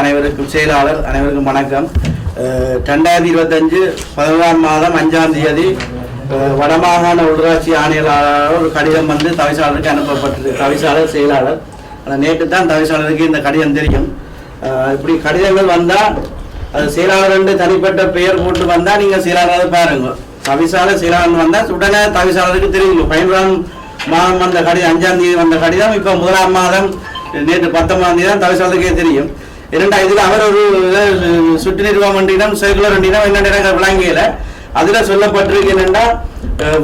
அனைவருக்கும் செயலாளர் அனைவருக்கும் வணக்கம். ரெண்டாயிரத்தி இருபத்தஞ்சு பதினோராம் மாதம் அஞ்சாம் தேதி வடமாகாண உள்ளாட்சி ஆணையாளர் ஒரு கடிதம் வந்து தவிசாளருக்கு அனுப்பப்பட்டது. தவிசாளர் செயலாளர். ஆனால் நேற்று தான் தவிசாளருக்கு இந்த கடிதம் தெரியும். இப்படி கடிதங்கள் வந்தால் அது செயலாளர் என்று தனிப்பட்ட பெயர் போட்டு வந்தால் நீங்கள் செயலாளராக பாருங்க. தவிசாளர் செயலாளர் வந்தால் உடனே தவிசாளருக்கு தெரியும். பதினோராம் மாதம் வந்த கடிதம் அஞ்சாம் தேதி வந்த கடிதம் இப்போ முதலாம் மாதம் நேற்று பத்தொன்பதாம் தேதி தான் தவிசாளருக்கே தெரியும். இரண்டாம் இதில் அவர் ஒரு சுற்று நிர்வாகம் மன்றிடம் சர்க்குலர் மன்றிடம் என்னென்ன விளங்கியல அதில் சொல்லப்பட்டிருக்கு என்னென்னா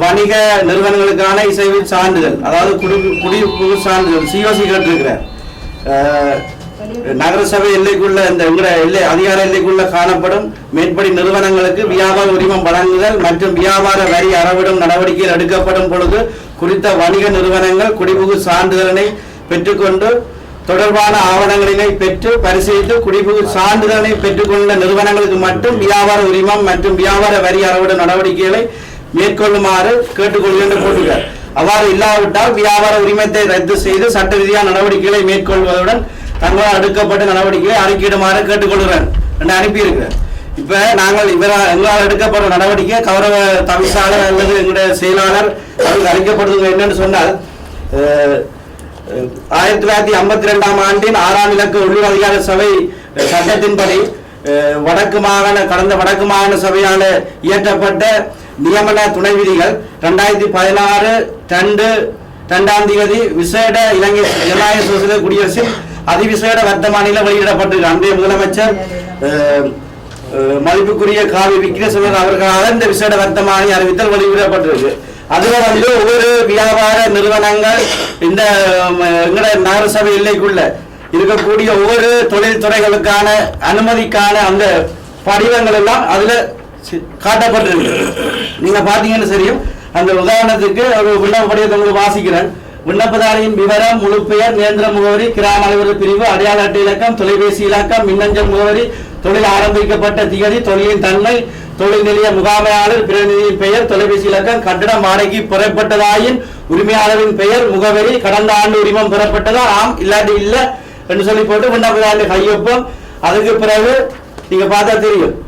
வணிக நிறுவனங்களுக்கான இசைவின் சான்றிதழ் அதாவது குடி குடிபுகு சான்றிதழ் சிஓசி கேட்டிருக்கிறார். நகரசபை எல்லைக்குள்ள இந்த எங்கட எல்லை அதிகார எல்லைக்குள்ள காணப்படும் மேற்படி நிறுவனங்களுக்கு வியாபார உரிமம் வழங்குதல் மற்றும் வியாபார வரி அறவிடும் நடவடிக்கைகள் எடுக்கப்படும் பொழுது குறித்த வணிக நிறுவனங்கள் குடிபுகு சான்றிதழனை பெற்றுக்கொண்டு தொடர்பான ஆவணங்களினை பெற்று பரிசீலித்து குடிபுகு சான்றிதழனை பெற்றுக்கொண்ட நிறுவனங்களுக்கு மட்டும் வியாபார உரிமம் மற்றும் வியாபார வரி அறவிடும் நடவடிக்கைகளை மேற்கொள்ளுமாறு கேட்டுக்கொள்கின்ற போட்டுகிறார் அவ்வாறு இல்லாவிட்டால் வியாபார உரிமத்தை ரத்து செய்து சட்ட ரீதியான நடவடிக்கைகளை மேற்கொள்வதுடன் தங்களால் எடுக்கப்பட்ட நடவடிக்கைகளை அறிக்கையிடுமாறு கேட்டுக்கொள்கிறேன் என்று அனுப்பியிருக்கிறேன் இப்ப நாங்கள் இவரால் எங்களால் எடுக்கப்படும் நடவடிக்கை கௌரவ தவிசாளர் அல்லது எங்களுடைய செயலாளர் அவருக்கு அறிக்கப்படுது என்னன்னு சொன்னால் ஆயிரத்தி தொள்ளாயிரத்தி ஐம்பத்தி ரெண்டாம் ஆண்டின் ஆறாம் இலக்க உள்ளூர் அதிகார சபை சட்டத்தின்படி வடக்கு மாகாண கடந்த வடக்கு மாகாண சபையால் இயற்றப்பட்ட நியமன துணை விதிகள். ரெண்டாயிரத்தி பதினாறு ரெண்டு ரெண்டாம் தேதி விசேட இலங்கை ஜனநாயக சோசியல குடியரசில் அதிவிசேட வர்த்தமானில வெளியிடப்பட்டிருக்கு அன்றைய முதலமைச்சர் மதிப்புக்குரிய காவி விக்னேஸ்வரன் அவர்களால் இந்த விசேட வர்த்தமானி அறிவித்தல் வெளியிடப்பட்டிருக்கு அதுல வந்து ஒவ்வொரு வியாபார நிறுவனங்கள் இந்த ம, நகரசபை எல்லைக்குள்ள இருக்கக்கூடிய ஒவ்வொரு தொழில் துறைகளுக்கான அனுமதிக்கான அந்த படிவங்கள் எல்லாம் அதுல காட்டப்பட்டிருக்கு. நீங்க பாத்தீங்கன்னு தெரியும். அந்த உதாரணத்துக்கு ஒரு விண்ணப்ப படிவத்தை உங்களுக்கு வாசிக்கிறேன். விண்ணப்பதாரியின் விவரம் முழு பெயர் நேந்திர முகவரி கிராம அலுவலர் பிரிவு அடையாள அட்டை இலக்கம் தொலைபேசி இலக்கம் மின்னஞ்சல் முகவரி தொழில் ஆரம்பிக்கப்பட்ட திகதி தொழிலின் தன்மை தொழில் நிலைய முகாமையாளர் பிரதிநிதியின் பெயர் தொலைபேசி இலக்கம் கட்டடம் வாடகைக்கு புறப்பட்டதாயின் உரிமையாளரின் பெயர் முகவரி கடந்த ஆண்டு உரிமம் பெறப்பட்டதா? ஆம் இல்லாட்டி இல்ல என்று சொல்லி போட்டு விண்ணப்பதாரி கையொப்பம். அதுக்கு பிறகு நீங்க பார்த்தா தெரியும்.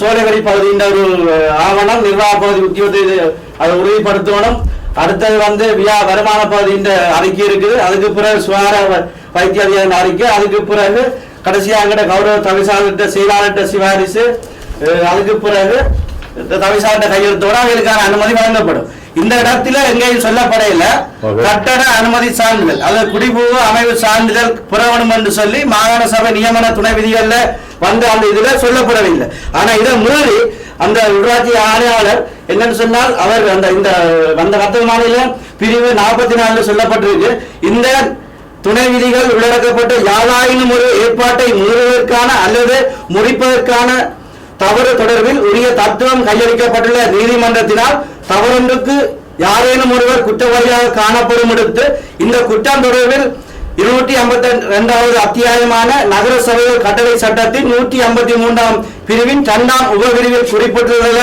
சோழவரி பகுதியின் ஒரு ஆவணம் நிர்வாக பகுதி உத்தியோகத்தை அதை உறுதிப்படுத்தணும். அடுத்தது வந்து வியா வருமான பகுதியின் அறிக்கை இருக்குது. அதுக்கு பிறகு சுகார வ- வைத்திய அதிகாரியின் அறிக்கை. அதுக்கு பிறகு கடைசியாக கௌரவ தவிசாளர்கிட்ட செயலாளர்கிட்ட சிபாரிசு. அதுக்கு பிறகு தவிசாளர்கிட்ட கையெழுத்தோட அவர்களுக்கான அனுமதி வழங்கப்படும். இந்த இடத்துல எங்கேயும் சொல்லப்படையில. கட்டட அனுமதி சான்றிதழ் அதாவது குடிபுகு அமைவு சான்றிதழ் புறவணும் என்று சொல்லி மாகாண சபை நியமன துணை விதிகள்ல வந்து அந்த இதுல சொல்லப்படவில்லை. ஆனா இதை மீறி அந்த உள்ளாட்சி ஆணையாளர் என்னன்னு சொன்னால் அவர் அந்த இந்த வந்த வர்த்தக மாநில பிரிவு நாற்பத்தி நாலுல சொல்லப்பட்டிருக்கு. இந்த துணை விதிகள் உள்ளடக்கப்பட்ட யாராயினும் ஒரு ஏற்பாட்டை மீறுவதற்கான அல்லது முறிப்பதற்கான தவறு தொடர்பில் உரிய தத்துவம் கையளிக்கப்பட்டுள்ள நீதிமன்றத்தினால் தவறொன்றுக்கு யாரேனும் ஒருவர் குற்றவாளியாக காணப்படும் எடுத்து இந்த குற்றம் தொடர்பில் இருநூற்றி ஐம்பத்தி இரண்டாவது அத்தியாயமான நகர சபைகள் கட்டளை சட்டத்தின் நூற்றி ஐம்பத்தி மூன்றாம் பிரிவின் இரண்டாம் உபபிரிவில் குறிப்பிட்டுள்ள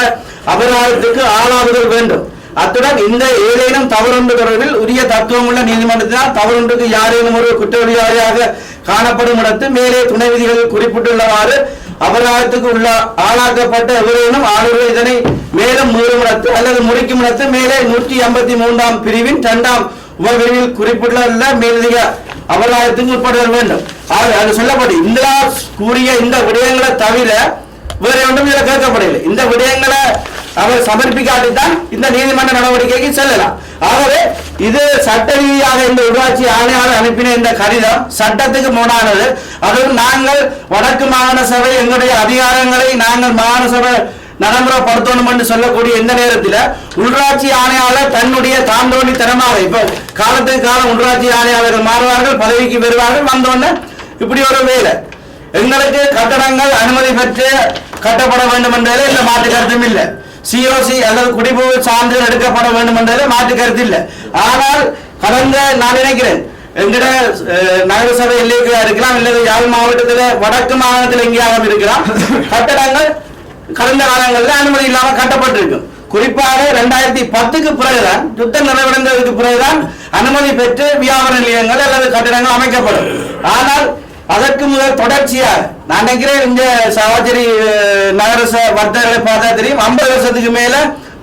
அபராதத்துக்கு ஆளாவுதல் வேண்டும். அத்துடன் இந்த ஏதேனும் தவறொன்று தொடர்பில் உரிய தத்துவம் உள்ள நீதிமன்றத்தினால் தவறொன்றுக்கு யாரேனும் ஒரு குற்றவாளியாக காணப்படும் இடத்து மேலே துணை விதிகளில் குறிப்பிட்டுள்ளவாறு அபராதத்துக்கு உள்ள ஆளாக்கப்பட்ட எவரேனும் ஆளுநர் இதனை மேலும் மீறுமிடத்து அல்லது முறிக்குமிடத்து மேலே நூற்றி ஐம்பத்தி மூன்றாம் பிரிவின் இரண்டாம் உபபிரிவில் குறிப்பிட்டுள்ள மேலதிக அபராதத்துக்கு உட்பட வேண்டும். ஆக, அது சொல்லப்படும் இந்த கூறிய இந்த விடயங்களை தவிர வேற ஒன்றும் இதில் கேட்கப்படவில்லை. இந்த விடயங்களை அவர் சமர்ப்பிக்காட்டித்தான் இந்த நீதிமன்ற நடவடிக்கைக்கு செல்லலாம். ஆகவே இது சட்ட ரீதியாக இந்த உள்ளாட்சி ஆணையாளர் அனுப்பின இந்த கடிதம் சட்டத்துக்கு முன்னானது அதுவும் நாங்கள் வடக்கு மாகாண சபை எங்களுடைய அதிகாரங்களை நாங்கள் மாகாண சபை நடைமுறைப்படுத்தணும் என்று சொல்லக்கூடிய இந்த நேரத்தில் உள்ளாட்சி ஆணையாளர் தன்னுடைய தாண்டோணி தரமாக இப்ப காலத்துக்கு காலம் உள்ளாட்சி ஆணையாளர்கள் மாறுவார்கள் பதவிக்கு வருவார்கள் வந்தோடனே இப்படி ஒரு வேலை. எங்களுக்கு கட்டடங்கள் அனுமதி பெற்று கட்டப்பட வேண்டும் என்றதில் இந்த மாற்று கருத்தும் இல்லை. சிஓசி அல்லது குடிபுகு சான்றிதழ் எடுக்கப்பட வேண்டும் என்றதில் மாற்று கருத்து இல்லை. ஆனால் கடந்த நான் நினைக்கிறேன் எங்கட அஹ், நகரசபை எல்லைக்கு இருக்கலாம் இல்லது யாழ் மாவட்டத்தில் வடக்கு மாகாணத்தில் எங்கேயாவது இருக்கலாம். கட்டடங்கள் கடந்த காலங்களில் அனுமதி இல்லாமல் கட்டப்பட்டிருக்கும் குறிப்பாக ரெண்டாயிரத்தி பத்துக்கு பிறகுதான் யுத்தம் நிறைவடைந்ததுக்கு பிறகுதான் அனுமதி பெற்று வியாபார நிலையங்கள் அல்லது கட்டிடங்கள் அமைக்கப்படும். ஆனால் அதற்கு முதல் தொடர்ச்சியாக நான் நினைக்கிறேன் இந்த சகோதரி நகரச நகர வர்த்தகர்களை பார்த்தா தெரியும் ஐம்பது வருஷத்துக்கு மேல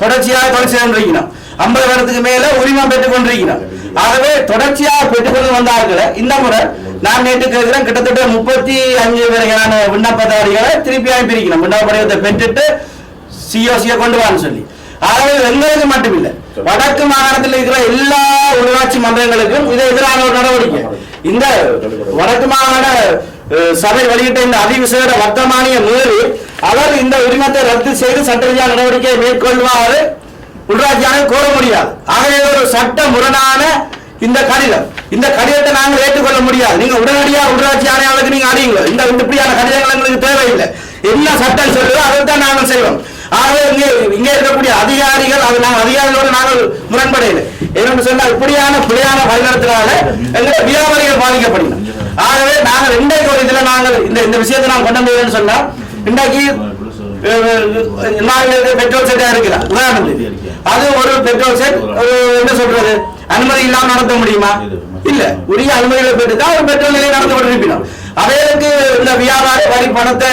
தொடர்ச்சியாக தொடர்ச்சி செய்து ஐம்பது வருடத்துக்கு மேல உரிமம் பெற்றுக் கொண்டிருக்கிறோம் ஆகவே தொடர்ச்சியாக பெற்றுக்கொண்டு வந்தார்கள் இந்த முறை நான் நேற்று கேட்கிறேன் கிட்டத்தட்ட முப்பத்தி அஞ்சு வரையான விண்ணப்பதாரிகளை திருப்பி அனுப்பியிருக்கணும் விண்ணப்ப படிவத்தை பெற்றுட்டு சிஓசியை கொண்டு வான்னு சொல்லி. ஆகவே எங்களுக்கு மட்டுமில்லை வடக்கு மாகாணத்தில் இருக்கிற எல்லா உள்ளாட்சி மன்றங்களுக்கும் இதை எதிரான ஒரு நடவடிக்கை. இந்த வடக்கு மாகாண சபை வெளியிட்ட இந்த அதிவிசேட வர்த்தமானிய மீறி அவர் இந்த உரிமத்தை ரத்து செய்து சட்டரீதியான நடவடிக்கையை மேற்கொள்வாறு உள்ளாட்சி கோர முடியாது. ஆகவே ஒரு சட்ட முரணான இந்த கடிதம். இந்த கடிதத்தை நாங்கள் ஏற்றுக்கொள்ள முடியாது. நீங்க உடனடியாக உள்ளாட்சி ஆணையாளருக்கு நீங்க அறியுங்க இந்த இப்படியான கடிதங்கள் எங்களுக்கு தேவையில்லை. என்ன சட்டம் சொல்லுதோ அதை தான் நாங்கள் செய்வோம். ஆகவே இங்கே இங்கே இருக்கக்கூடிய அதிகாரிகள் அது நாங்கள் அதிகாரிகளோடு நாங்கள் முரண்படையில. என்னன்னு சொன்னால் இப்படியான பிழையான வழிநடத்தினால எங்களுடைய வியாபாரிகள் பாதிக்கப்படுகிறோம் ஆகவே நாங்கள் இன்றைக்கு ஒரு இதுல நாங்கள் இந்த இந்த விஷயத்தை நாங்கள் கொண்டு வந்ததுன்னு சொன்னால் இன்றைக்கு பெட்ரோல் செட்டா இருக்கிறார். உதாரணத்துக்கு அது ஒரு பெட்ரோல் செட் என்ன சொல்றது அனுமதி இல்லாம நடத்த முடியுமா? இல்ல. உரிய அனுமதிகளை பெற்று தான் ஒரு பெட்ரோல் நிலையம் நடந்து கொண்டிருப்பினோம் அவைகளுக்கு இந்த வியாபார வரி பணத்தை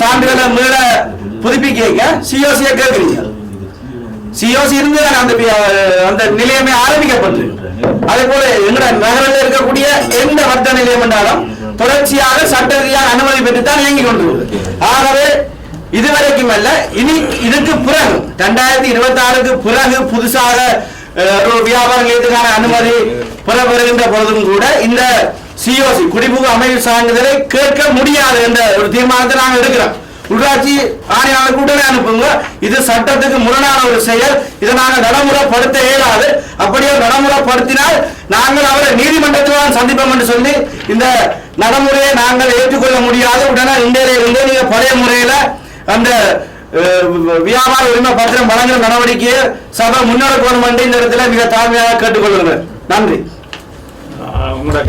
சான்றிதழை மீள புதுப்பிக்க சிஓசியை கேட்கிறீங்க. சிஓசி இருந்து அந்த அந்த நிலையமே ஆரம்பிக்கப்பட்டது. அதே போல எங்கட நகரில் இருக்கக்கூடிய எந்த வர்த்த நிலையம் என்றாலும் தொடர்ச்சியாக சட்ட ரீதியாக அனுமதி பெற்றுத்தான் இயங்கி கொண்டு ஆகவே இதுவரைக்கும் அல்ல இனி இதுக்கு பிறகு ரெண்டாயிரத்தி இருபத்தி ஆறுக்கு பிறகு புதுசாக அஹ், ஒரு வியாபார நிலையத்துக்கான அனுமதி பெற பொழுதும் கூட இந்த சிஓசி குடிபுக அமைவு சான்றிதழை கேட்க முடியாது என்ற ஒரு தீர்மானத்தை நாங்கள் எடுக்கிறோம். உள்ளாட்சி ஆணையாளருக்கு உடனே அனுப்புங்க. இது சட்டத்துக்கு முரணான ஒரு செயல். இதை நாங்கள் நடைமுறைப்படுத்த இயலாது. அப்படியே நடைமுறைப்படுத்தினால் நாங்கள் அவரை நீதிமன்றத்தில் தான் சந்திப்போம் என்று சொல்லி இந்த நடைமுறையை நாங்கள் ஏற்றுக்கொள்ள முடியாது. உடனே இந்தியில இருந்து நீங்க பழைய முறையில அந்த வியாபார உரிமை பத்திரம் வழங்குற நடவடிக்கையை சபை முன்னெடுக்கணும் என்று இந்த இடத்துல மிக தாழ்மையாக கேட்டுக்கொள்கிறேன். நன்றி. உங்களோட